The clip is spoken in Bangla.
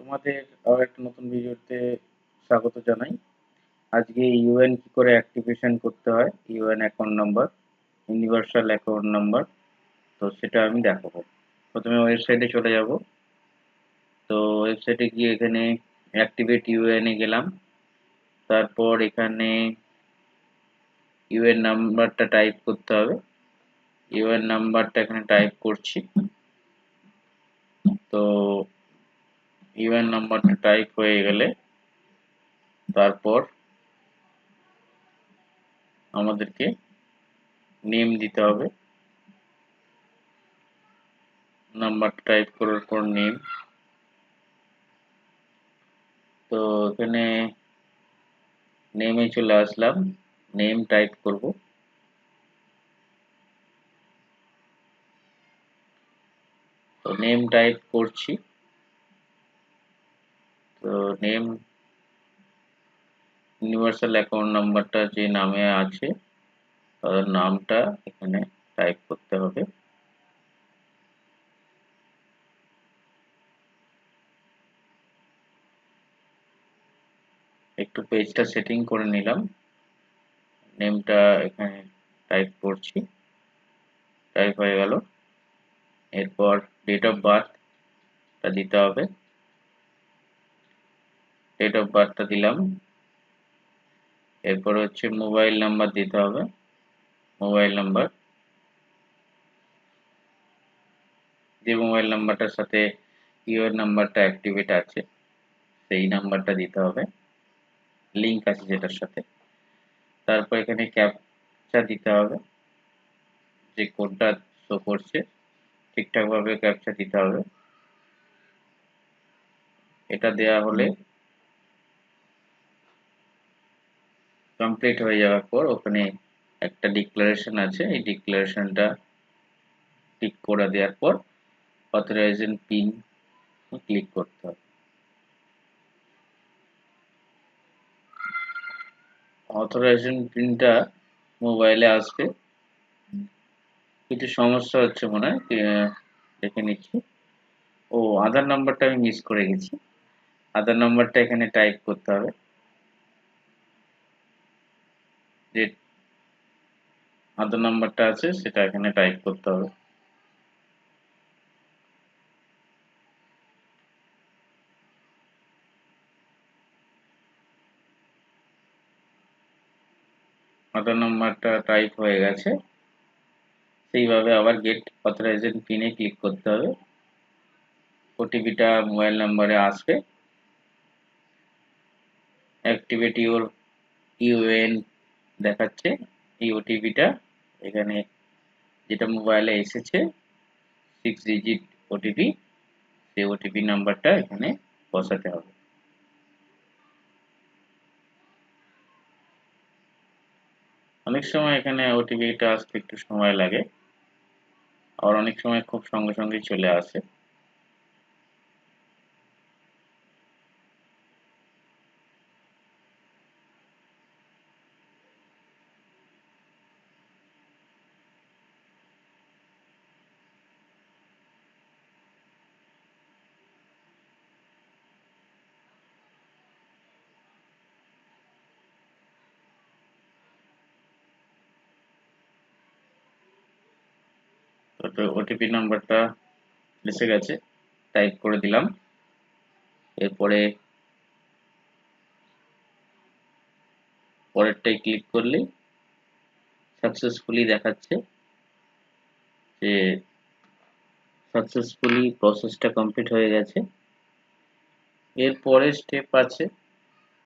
তোমাদের আবার একটা নতুন ভিডিওতে স্বাগত জানাই। আজকে ইউএন কি করে অ্যাক্টিভেশন করতে হয়? UN account number, universal account number, তো সেটা আমি দেখাবো। প্রথমে ওয়েবসাইটে চলে যাব। তো ওয়েবসাইটে গিয়ে এখানে অ্যাক্টিভেট ইউএন গেলাম। তারপর এখানে ইউএন নাম্বারটা টাইপ করতে হবে। ইউএন নাম্বারটা এখানে টাইপ করছি। তো ইউএন নাম্বারটা টাইপ হয়ে গেলে তারপর আমাদেরকে নেম দিতে হবে। নাম্বার টাইপ করার পর নেম তো এখানে নেমে চলে আসলাম। নেম টাইপ করব। তো নেম টাইপ করছি। নেম ইউনিভার্সাল অ্যাকাউন্ট নাম্বারটা যে নামে আছে, তাদের নামটা এখানে টাইপ করতে হবে। একটু পেজটা সেটিং করে নিলাম। নেমটা এখানে টাইপ করছি। টাইপ হয়ে গেল। এরপর ডেট অফ বার্থটা দিতে হবে। ডেট অফ বার্থটা দিলাম। এরপর হচ্ছে মোবাইল নাম্বার দিতে হবে। মোবাইল নাম্বার যে মোবাইল নাম্বারটার সাথে ইউর নাম্বারটা অ্যাক্টিভেট আছে, সেই নাম্বারটা দিতে হবে। লিঙ্ক আছে যেটার সাথে। তারপর এখানে ক্যাপচা দিতে হবে। যে কোডটা শো করছে, ঠিকঠাকভাবে ক্যাপচা দিতে হবে। এটা দেয়া হলে কমপ্লিট হয়ে যাওয়ার পর ওখানে একটা ডিক্লারেশন আছে। এই ডিক্লারেশনটা টিক করে দেওয়ার পর অথরাইজেশন পিন ক্লিক করতে হবে। অথরাইজেশন পিনটা মোবাইলে আসবে। কিছু সমস্যা হচ্ছে মনে হয় দেখে নিচ্ছি। ও আধার নাম্বারটা আমি মিস করে গেছি। আধার নাম্বারটা এখানে টাইপ করতে হবে। যে আধার নাম্বারটা আছে, সেটা এখানে টাইপ করতে হবে। আধার নাম্বারটা টাইপ হয়ে গেছে। সেইভাবে আবার গেট অথরাইজেশন পিনে ক্লিক করতে হবে। ওটিপিটা মোবাইল নাম্বারে আসবে। অ্যাক্টিভেট ইউর ইউএন দেখাচ্ছে এই ওটিপিটা এখানে যেটা মোবাইলে এসেছে সিক্স ডিজিট ওটিপি সেই ওটিপি নাম্বারটা এখানে বসাতে হবে। অনেক সময় এখানে ওটিপিটা আসতে একটু সময় লাগে। আর অনেক সময় খুব সঙ্গে সঙ্গে চলে আসে। তো ওটিপি নাম্বারটা এসে গেছে টাইপ করে দিলাম। এরপরে পরেরটাই ক্লিক করলে সাকসেসফুলি দেখাচ্ছে যে সাকসেসফুলি প্রসেসটা কমপ্লিট হয়ে গেছে। এর পরের স্টেপ আছে